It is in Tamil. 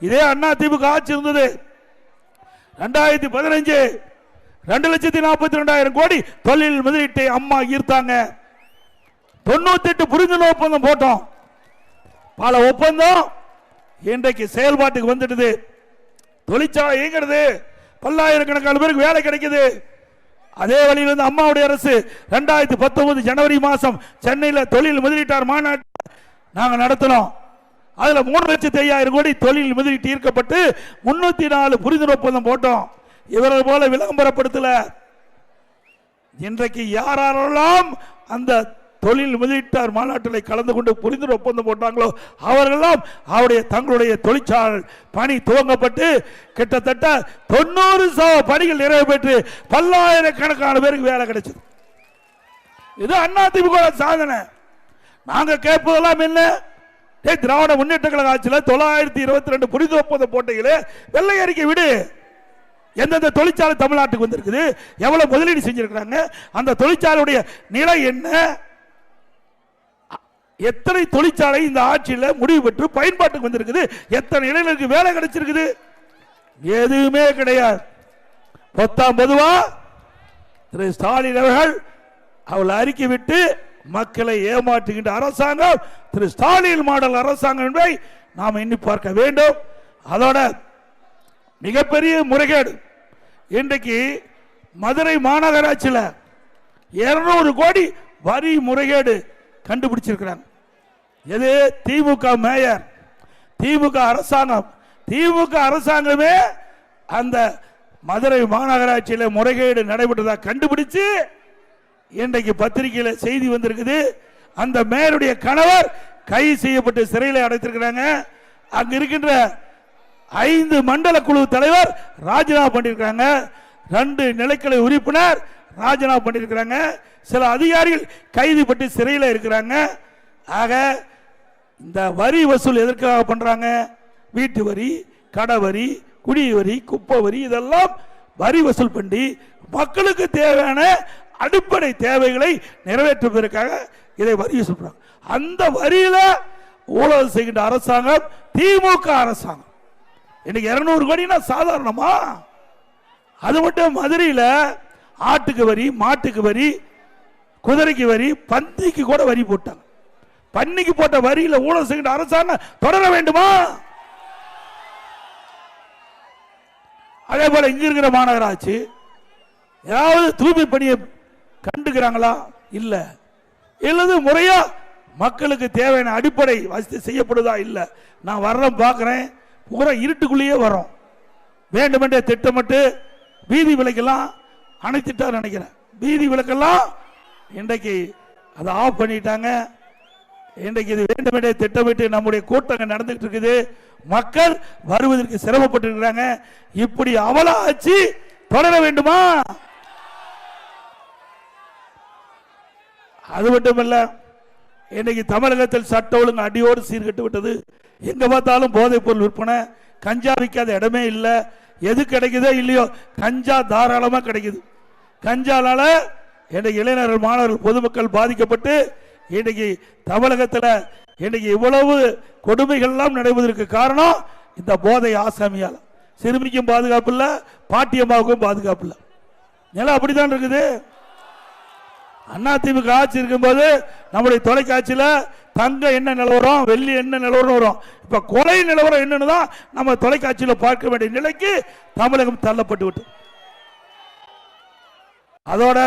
இதே அண்ணா திமுக ஆட்சி இருந்தது. ரெண்டாயிரத்தி பதினஞ்சு ரெண்டு லட்சத்தி நாற்பத்தி ரெண்டாயிரம் கோடி தொழில் முதலீட்டை அம்மா ஈர்த்தாங்க. தொண்ணூத்தி எட்டு புரிந்துணர்வு ஒப்பந்தம் போட்டோம். பல ஒப்பந்தம் இன்றைக்கு செயல்பாட்டுக்கு வந்துடுது. தொழிற்சாலை இயங்குறது. பல்லாயிரக்கணக்கான பேருக்கு வேலை கிடைக்குது. அதே வழியில் இருந்து அம்மாவுடைய அரசு ரெண்டாயிரத்தி பத்தொன்பது ஜனவரி மாதம் சென்னையில் தொழில் முதலீட்டார் மாநாட்டு நாங்கள் நடத்தினோம். அதுல மூணு லட்சத்தி ஐயாயிரம் கோடி தொழில் முதலீட்டு ஈர்க்கப்பட்டு முன்னூத்தி நாலு புரிந்துணர்வு ஒப்பந்தம் போட்டோம். இவர்கள் போல விளம்பரப்படுத்தல இன்றைக்கு யாரெல்லாம் அந்த தொழில் முதலீட்டார் மாநாட்டில் கலந்து கொண்டு புரிந்து ஒப்பந்தம் போட்டாங்களோ அவர்களெல்லாம் அவருடைய தங்களுடைய தொழிற்சாலை பணி துவங்கப்பட்டு கிட்டத்தட்ட தொண்ணூறு சதவீத பணிகள் நிறைவு பெற்று பல்லாயிரக்கணக்கான பேருக்கு வேலை கிடைச்சது. இது அதிமுக சாதனை. நாங்கள் கேட்பதெல்லாம் என்ன? திராவிட முன்னேற்ற கழக ஆட்சியில் தொள்ளாயிரத்தி இருபத்தி ரெண்டு புரிந்து ஒப்பந்த போட்டையில் வெள்ளை அறிக்கை விடு. எந்தெந்த தொழிற்சாலை தமிழ்நாட்டுக்கு வந்திருக்குது? எவ்வளவு முதலீடு செஞ்சிருக்கிறாங்க? அந்த தொழிற்சாலையுடைய நிலை என்ன? எத்தனை தொழிற்சாலை இந்த ஆட்சியில் முடிவு பெற்று பயன்பாட்டுக்கு வந்திருக்குது? எத்தனை இளைஞருக்கு வேலை கிடைச்சிருக்குது. எதுவுமே கிடையாது. பத்தாம் பொதுவா திரு ஸ்டாலின் அவர்கள் அவளை அறிக்கை விட்டு மக்களை ஏமாற்றுகின்ற அரசாங்கம் திரு ஸ்டாலின் மாடல் அரசாங்கம் என்பதை நாம் எண்ணி பார்க்க வேண்டும். அதோட மிகப்பெரிய முறைகேடு இன்றைக்கு மதுரை மாநகராட்சியில் இருநூறு கோடி வரி முறைகேடு கண்டுபிடிச்சிருக்கிறாங்க. எது? திமுக மேயர் திமுக அரசாங்கம். திமுக அரசாங்கமே அந்த மதுரை மாநகராட்சியில் முறைகேடு நடைபெற்றதாக கண்டுபிடிச்சு இன்றைக்கு பத்திரிகையில் செய்தி வந்திருக்குது. அந்த மேயருடைய கணவர் கைது செய்யப்பட்டு சிறையில் அடைத்திருக்கிறாங்க. அங்க இருக்கின்ற ஐந்து மண்டல குழு தலைவர் ராஜினாமா பண்ணியிருக்கிறாங்க. ரெண்டு நிலைக்கலை உறுப்பினர் ராஜினாமா பண்ணியிருக்கிறாங்க. சில அதிகாரிகள் கைது பட்டு சிறையில் இருக்கிறாங்க. ஆக இந்த வரி வசூல் எதற்காக பண்ணுறாங்க வீட்டு வரி கடை வரி குடி வரி குப்பை வரி இதெல்லாம் வரி வசூல் பண்ணி மக்களுக்கு தேவையான அடிப்படை தேவைகளை நிறைவேற்றுவதற்காக இதை வரி சொல்றாங்க. அந்த வரியில ஊழல் செய்கின்ற அரசாங்கம் திமுக அரசாங்கம். இன்னைக்கு இருநூறு கோடினா சாதாரணமா? அது மட்டும் மதுரையில் ஆட்டுக்கு வரி மாட்டுக்கு வரி குதிரைக்கு வரி பந்திக்கு கூட வரி போட்டாங்க. பன்னிக்கு போட்ட வரியில் ஊழல் செய்கின்ற அரசாங்கம் தொடர வேண்டுமா? அதே போல இங்க இருக்கிற மாநகராட்சி ஏதாவது தூய்மை பணியை கண்டுக்கிறாங்களா? இல்ல. இல்லது முறையா. மக்களுக்கு தேவையான அடிப்படை வசதி செய்யப்படுதா? இல்ல. நான் வர்றேன் பார்க்குறேன். பூரா இருட்டுக்குள்ளேயே வரோம் வேண்டுமென்றே திட்டமிட்டு வீதி விளக்கெல்லாம் அணைத்துட்டார் நினைக்கிறேன். வீதி விளக்கெல்லாம் இன்றைக்கு அதை ஆஃப் பண்ணிட்டாங்க. இன்றைக்கு இது வேண்டுமென்றே திட்டமிட்டு நம்முடைய கூட்டங்கள் நடந்துகிட்டு இருக்குது. மக்கள் வருவதற்கு சிரமப்பட்டு இருக்கிறாங்க இப்படி அவல தொடர வேண்டுமா? அது மட்டுமல்ல இன்னைக்கு தமிழகத்தில் சட்ட ஒழுங்கு அடியோடு சீர்கட்டு விட்டது. எங்க பார்த்தாலும் போதைப் பொருள் விற்பனை கஞ்சா விற்காத இடமே இல்லை. எது கிடைக்குதோ இல்லையோ கஞ்சா தாராளமா கிடைக்குது. கஞ்சாலால இன்னைக்கு இளைஞர்கள் மாணவர்கள் பொதுமக்கள் பாதிக்கப்பட்டு இன்னைக்கு தமிழகத்தில் இன்னைக்கு இவ்வளவு கொடுமைகள் எல்லாம் நடைபெறுவதற்கு காரணம் இந்த போதை ஆசாமியால். சிறுமிக்கும் பாதுகாப்பு இல்லை பாட்டியம்மாவுக்கும் பாதுகாப்பு இல்லை. நிலம் அப்படிதான் இருக்குது. அண்ணா திமுக ஆட்சி இருக்கும்போது நம்முடைய தொலைக்காட்சியில் தங்க என்ன நிலவரம் வெள்ளி என்ன நிலவரம் வரும். இப்போ கொலை நிலவரம் என்னன்னு தான் நம்ம தொலைக்காட்சியில் பார்க்க வேண்டிய நிலைக்கு தமிழகம் தள்ளப்பட்டு விட்டு அதோட